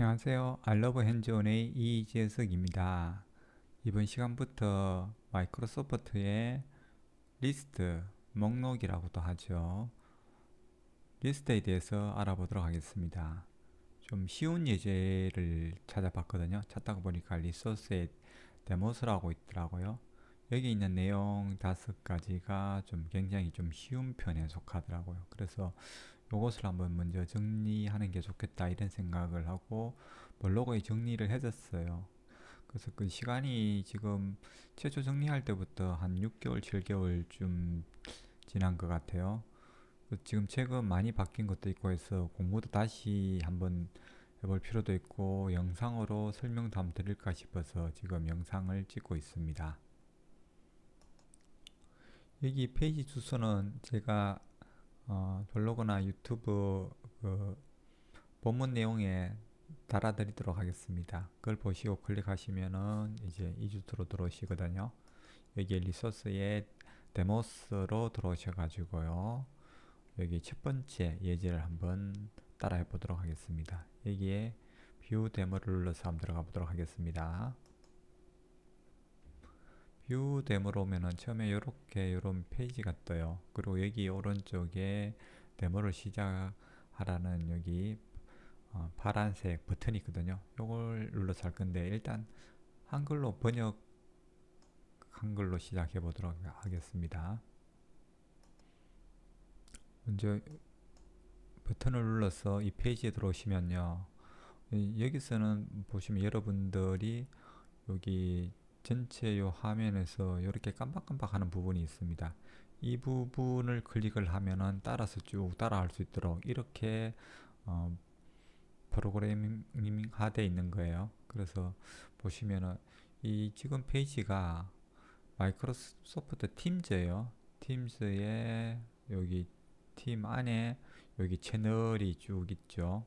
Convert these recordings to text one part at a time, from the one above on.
안녕하세요. 알러브 핸즈온의 이재석입니다. 이번 시간부터 마이크로소프트의 리스트, 목록이라고도 하죠. 리스트에 대해서 알아보도록 하겠습니다. 좀 쉬운 예제를 찾아봤거든요. 찾다가 보니까 리소스의 데모스라고 있더라고요. 여기 있는 내용 다섯 가지가 좀 굉장히 좀 쉬운 편에 속하더라고요. 그래서 요것을 한번 먼저 정리하는 게 좋겠다 이런 생각을 하고 블로그에 정리를 해줬어요. 그래서 그 시간이 지금 최초 정리할 때부터 한 6개월, 7개월쯤 지난 것 같아요. 그 지금 최근 많이 바뀐 것도 있고 해서 공부도 다시 한번 해볼 필요도 있고 영상으로 설명도 한번 드릴까 싶어서 지금 영상을 찍고 있습니다. 여기 페이지 주소는 제가 어, 블로그나 유튜브 그 본문 내용에 달아드리도록 하겠습니다. 그걸 보시고 클릭하시면은 이제 이 주소로 들어오시거든요. 여기 리소스에 데모스로 들어오셔 가지고요. 여기 첫 번째 예제를 한번 따라해 보도록 하겠습니다. 여기에 뷰 데모를 눌러서 한번 들어가 보도록 하겠습니다. 뷰 데모로 오면은 처음에 이렇게 이런 페이지가 떠요. 그리고 여기 오른쪽에 데모를 시작하라는 여기 어, 파란색 버튼이 있거든요. 이걸 눌러서 할 건데 일단 한글로 번역 한글로 시작해 보도록 하겠습니다. 먼저 버튼을 눌러서 이 페이지에 들어오시면요. 여기서는 보시면 여러분들이 여기 전체 요 화면에서 이렇게 깜빡깜빡 하는 부분이 있습니다. 이 부분을 클릭을 하면은 따라서 쭉 따라할 수 있도록 이렇게 어, 프로그래밍 하되 있는 거예요. 그래서 보시면은 이 지금 페이지가 마이크로소프트 팀즈예요. 팀즈에 여기 팀 안에 여기 채널이 쭉 있죠.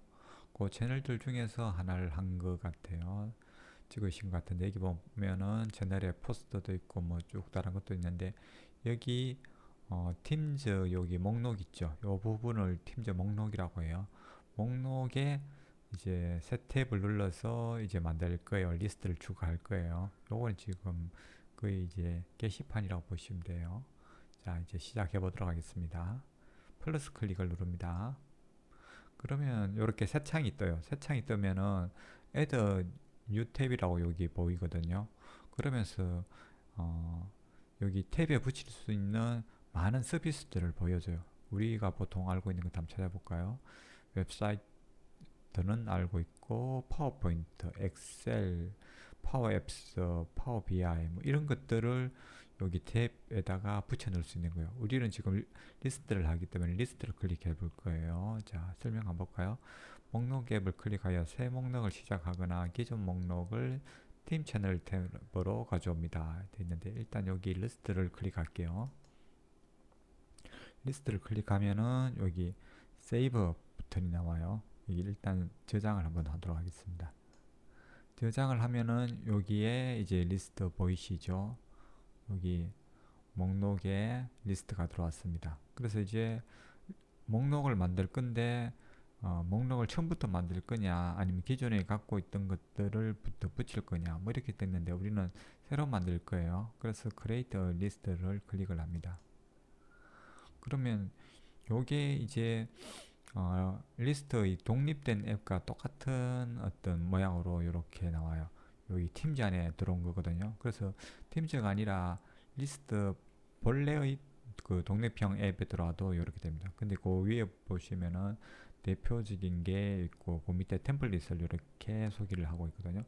그 채널들 중에서 하나를 한 것 같아요. 찍으신 것 같은데 여기 보면은 채널에 포스터도 있고 뭐 쭉 다른 것도 있는데 여기 어, 팀즈 여기 목록 있죠. 이 부분을 팀즈 목록이라고 해요. 목록에 이제 새 탭을 눌러서 이제 만들 거예요. 리스트를 추가할 거예요. 요건 지금 거의 이제 게시판이라고 보시면 돼요. 자, 이제 시작해 보도록 하겠습니다. 플러스 클릭을 누릅니다. 그러면 이렇게 새 창이 떠요. 새 창이 뜨면은 애드 뉴 탭이라고 여기 보이거든요. 그러면서 어, 여기 탭에 붙일 수 있는 많은 서비스들을 보여줘요. 우리가 보통 알고 있는 것 한번 찾아볼까요? 웹사이트는 알고 있고 파워포인트, 엑셀, 파워앱스, 파워 BI 뭐 이런 것들을 여기 탭에다가 붙여 넣을 수 있는 거예요. 우리는 지금 리스트를 하기 때문에 리스트를 클릭해 볼 거예요. 자, 설명 한번 볼까요? 목록 앱을 클릭하여 새 목록을 시작하거나 기존 목록을 팀 채널 탭으로 가져옵니다. 됐는데 일단 여기 리스트를 클릭할게요. 리스트를 클릭하면은 여기 세이브 버튼이 나와요. 여기 일단 저장을 한번 하도록 하겠습니다. 저장을 하면은 여기에 이제 리스트 보이시죠? 여기 목록에 리스트가 들어왔습니다. 그래서 이제 목록을 만들 건데 어, 목록을 처음부터 만들 거냐 아니면 기존에 갖고 있던 것들을 부터 붙일 거냐 뭐 이렇게 됐는데 우리는 새로 만들 거예요. 그래서 create a list를 클릭을 합니다. 그러면 요게 이제 어, 리스트의 독립된 앱과 똑같은 어떤 모양으로 이렇게 나와요 여기 팀즈 안에 들어온 거거든요 그래서 팀즈가 아니라 리스트 본래의 그 독립형 앱에 들어와도 이렇게 됩니다 근데 그 위에 보시면은 대표적인 게 있고 그 밑에 템플릿을 이렇게 소개를 하고 있거든요.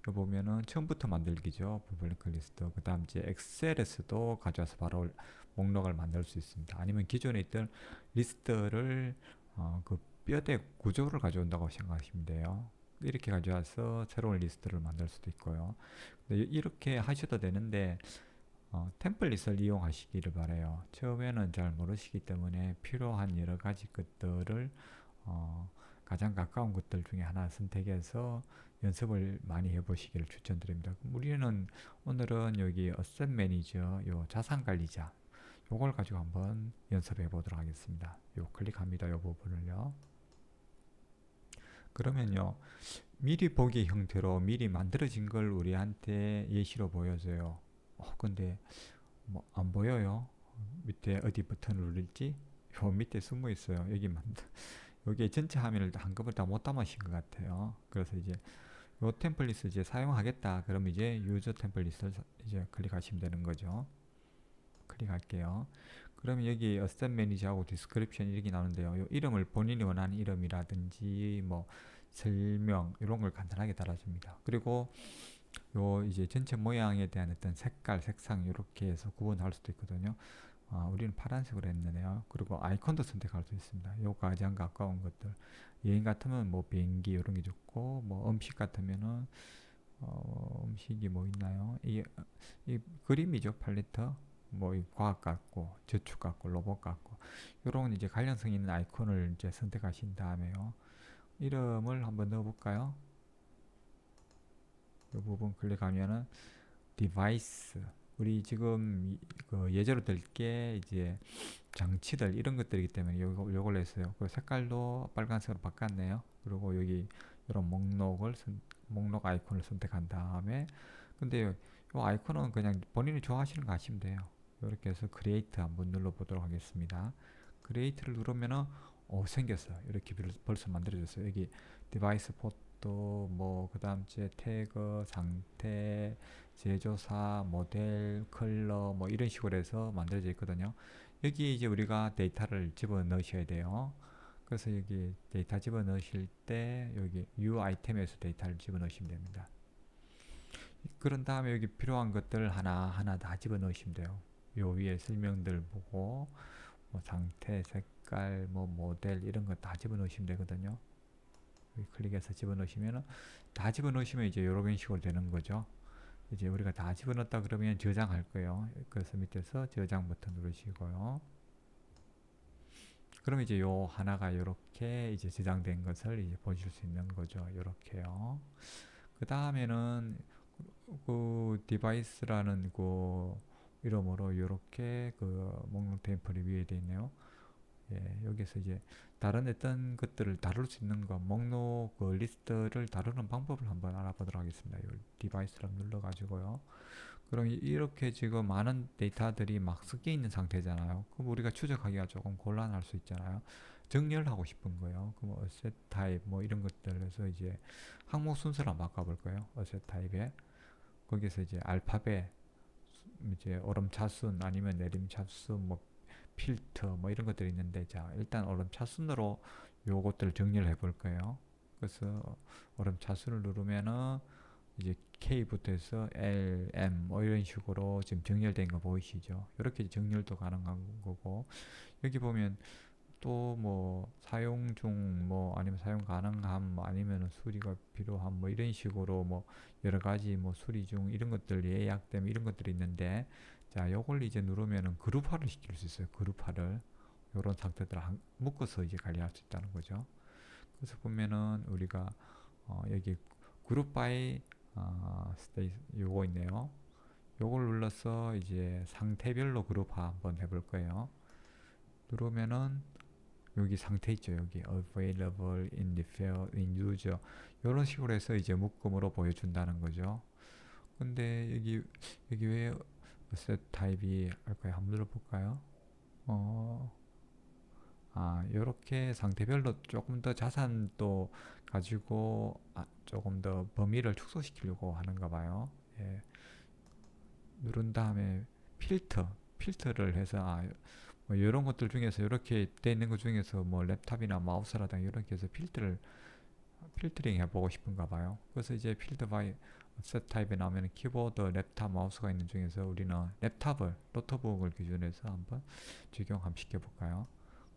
이거 보면은 처음부터 만들기죠. 블랙 리스트. 그 다음 이제 엑셀에서도 가져와서 바로 목록을 만들 수 있습니다. 아니면 기존에 있던 리스트를 어, 그 뼈대 구조를 가져온다고 생각하시면 돼요. 이렇게 가져와서 새로운 리스트를 만들 수도 있고요. 이렇게 하셔도 되는데 어, 템플릿을 이용하시기를 바래요. 처음에는 잘 모르시기 때문에 필요한 여러 가지 것들을 어, 가장 가까운 것들 중에 하나 선택해서 연습을 많이 해보시기를 추천드립니다. 우리는 오늘은 여기 어셋 매니저, 요 자산 관리자, 요걸 가지고 한번 연습해 보도록 하겠습니다. 요 클릭합니다. 요 부분을요. 그러면요. 미리 보기 형태로 미리 만들어진 걸 우리한테 예시로 보여줘요. 어, 근데 뭐 안 보여요. 밑에 어디 버튼을 누를지 요 밑에 숨어 있어요. 여기 만 여기에 전체 화면을 한꺼번에 다 못 담으신 것 같아요. 그래서 이제 요 템플릿을 이제 사용하겠다. 그럼 이제 유저 템플릿을 사- 이제 클릭하시면 되는 거죠. 클릭할게요. 그러면 여기 어셋 매니저하고 디스크립션 이렇게 나오는데요. 요 이름을 본인이 원하는 이름이라든지 뭐 설명 이런 걸 간단하게 달아줍니다. 그리고 요 이제 전체 모양에 대한 어떤 색깔, 색상 이렇게 해서 구분할 수도 있거든요. 아, 우리는 파란색으로 했네요. 그리고 아이콘도 선택할 수 있습니다. 요 가장 가까운 것들. 여행 같으면 뭐 비행기 이런 게 좋고 뭐 음식 같으면은 어, 음식이 뭐 있나요? 어, 이 그림이죠 팔레트. 뭐이 과학 같고 저축 같고 로봇 같고 이런 이제 관련성 있는 아이콘을 이제 선택하신 다음에요. 이름을 한번 넣어볼까요? 이 부분 클릭하면은 디바이스 우리 지금 이- 그 예제로 들게 이제 장치들 이런 것들이기 때문에 요거 요걸 했어요. 그 색깔도 빨간색으로 바꿨네요. 그리고 여기 이런 목록을 선, 목록 아이콘을 선택한 다음에 근데 요, 요 아이콘은 그냥 본인이 좋아하시는 거 하시면 돼요. 이렇게 해서 크리에이트 한번 눌러 보도록 하겠습니다. 크리에이트를 누르면은 어 생겼어요. 이렇게 벌- 벌써 만들어졌어요. 여기 디바이스 포토 뭐 그 다음 제 태그 상태 제조사 모델 컬러 뭐 이런 식으로 해서 만들어져 있거든요. 여기 이제 우리가 데이터를 집어 넣으셔야 돼요. 그래서 여기 데이터 집어 넣으실 때 여기 U 아이템에서 데이터를 집어 넣으시면 됩니다. 그런 다음에 여기 필요한 것들 하나 하나 다 집어 넣으시면 돼요. 요 위에 설명들 보고 뭐 상태, 색깔, 뭐 모델 이런 거 다 집어 넣으시면 되거든요. 클릭해서 집어 넣으시면은 다 집어 넣으시면 이제 이런 식으로 되는 거죠. 이제 우리가 다 집어 넣었다 그러면 저장할 거예요. 그래서 밑에서 저장 버튼 누르시고요. 그럼 이제 요 하나가 이렇게 이제 저장된 것을 이제 보실 수 있는 거죠. 이렇게요. 그 다음에는 그 디바이스라는 그 이름으로 이렇게 그 목록 템플이 위에 돼 있네요. 예, 여기서 이제 다른 어떤 것들을 다룰 수 있는 거 목록 그 리스트를 다루는 방법을 한번 알아보도록 하겠습니다. 요 디바이스를 눌러 가지고요. 그럼 이- 이렇게 지금 많은 데이터들이 막 섞여 있는 상태잖아요. 그럼 우리가 추적하기가 조금 곤란할 수 있잖아요. 정렬하고 싶은 거예요. 그럼 어셋 타입 뭐 이런 것들에서 이제 항목 순서를 바꿔볼 거예요. 어셋 타입에 거기서 이제 알파벳 이제 오름차순 아니면 내림 차순 뭐 필터 뭐 이런 것들이 있는데 자 일단 오름차순으로 요것들을 정리를 해 볼 거예요. 그래서 오름차순을 누르면은 이제 K부터 해서 L, M 뭐 이런 식으로 지금 정렬된 거 보이시죠? 이렇게 정렬도 가능한 거고 여기 보면 또 뭐 사용 중 뭐 아니면 사용 가능함 뭐 아니면 수리가 필요함 뭐 이런 식으로 뭐 여러 가지 뭐 수리 중 이런 것들 예약됨 이런 것들이 있는데 자 요걸 이제 누르면은 그룹화를 시킬 수 있어요. 그룹화를. 요런 상태들 한, 묶어서 이제 관리할 수 있다는 거죠. 그래서 보면은 우리가 어 여기 그룹 바이 어 스테이 요거 있네요. 요걸 눌러서 이제 상태별로 그룹화 한번 해볼 거예요. 누르면은 여기 상태 있죠. 여기 available in field in user. 이런 식으로 해서 이제 묶음으로 보여준다는 거죠. 근데 여기 여기 왜 set 타입이 할까요? 한번 눌러볼까요? 어, 아 요렇게 상태별로 조금 더 자산도 가지고 아, 조금 더 범위를 축소시키려고 하는가 봐요. 예. 누른 다음에 필터 필터를 해서 아, 뭐 이런 것들 중에서 이렇게 돼 있는 것 중에서 뭐 랩탑이나 마우스라든가 이렇게 해서 필터를 필터링 해보고 싶은가 봐요. 그래서 이제 필터 바이 셋 타입에 나오면 키보드, 랩탑, 마우스가 있는 중에서 우리는 랩탑을 노트북을 기준해서 한번 적용 한번 시켜볼까요?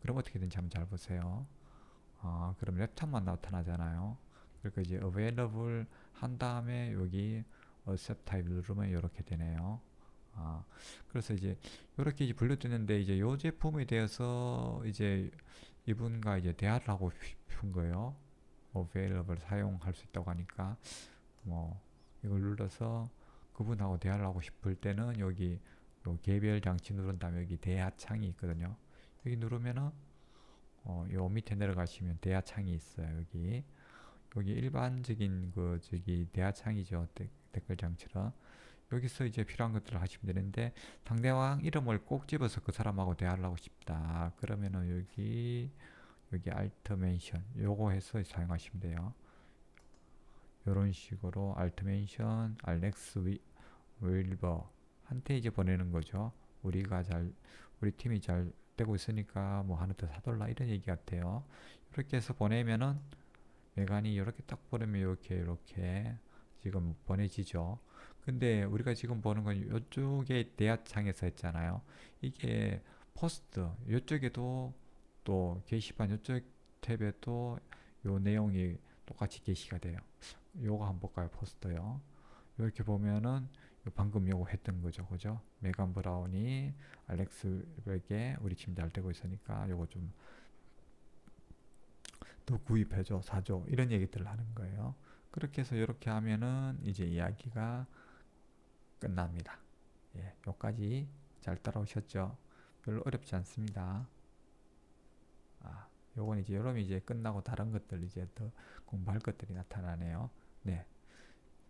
그럼 어떻게든지 한번 잘 보세요. 아, 그럼 랩탑만 나타나잖아요. 그러니까 이제 available 한 다음에 여기 accept 타입 누르면 이렇게 되네요. 아, 그래서 이제 이렇게 이제 분류되는데 이제 요 제품에 대해서 이제 이분과 이제 대화를 하고 싶은 거예요. available 사용할 수 있다고 하니까 뭐 이걸 눌러서 그분하고 대화를 하고 싶을 때는 여기 요 개별 장치 누른 다음에 여기 대화 창이 있거든요. 여기 누르면은 어, 요 밑에 내려가시면 대화 창이 있어요. 여기 여기 일반적인 그 저기 대화 창이죠. 데- 댓글장처럼 여기서 이제 필요한 것들을 하시면 되는데 상대방 이름을 꼭 집어서 그 사람하고 대화를 하고 싶다. 그러면은 여기 여기 알트 멘션 요거 해서 사용하시면 돼요. 요런 식으로 멘션 알렉스 위, 윌버 한테 이제 보내는 거죠. 우리가 잘 우리 팀이 잘 되고 있으니까 뭐 하나 더 사달라 이런 얘기 같아요. 이렇게 해서 보내면은 메간이 이렇게 딱 보내면 이렇게 이렇게 지금 보내지죠. 근데 우리가 지금 보는 건 이쪽에 대화창에서 했잖아요. 이게 포스트 이쪽에도 또 게시판 이쪽 탭에 또요 내용이 똑같이 게시가 돼요. 요거 한번 볼까요? 포스터요. 이렇게 보면은 요 방금 요거 했던 거죠. 그죠? 메간 브라운이 알렉스에게 우리 팀잘 되고 있으니까 요거 좀 더 구입해줘, 사줘 이런 얘기들을 하는 거예요. 그렇게 해서 이렇게 하면은 이제 이야기가 끝납니다. 예, 요까지 잘 따라오셨죠? 별로 어렵지 않습니다. 아, 요건 이제 여러분 이제 끝나고 다른 것들 이제 더 공부할 것들이 나타나네요. 네.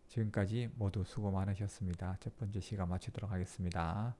지금까지 모두 수고 많으셨습니다. 첫 번째 시간 마치도록 하겠습니다.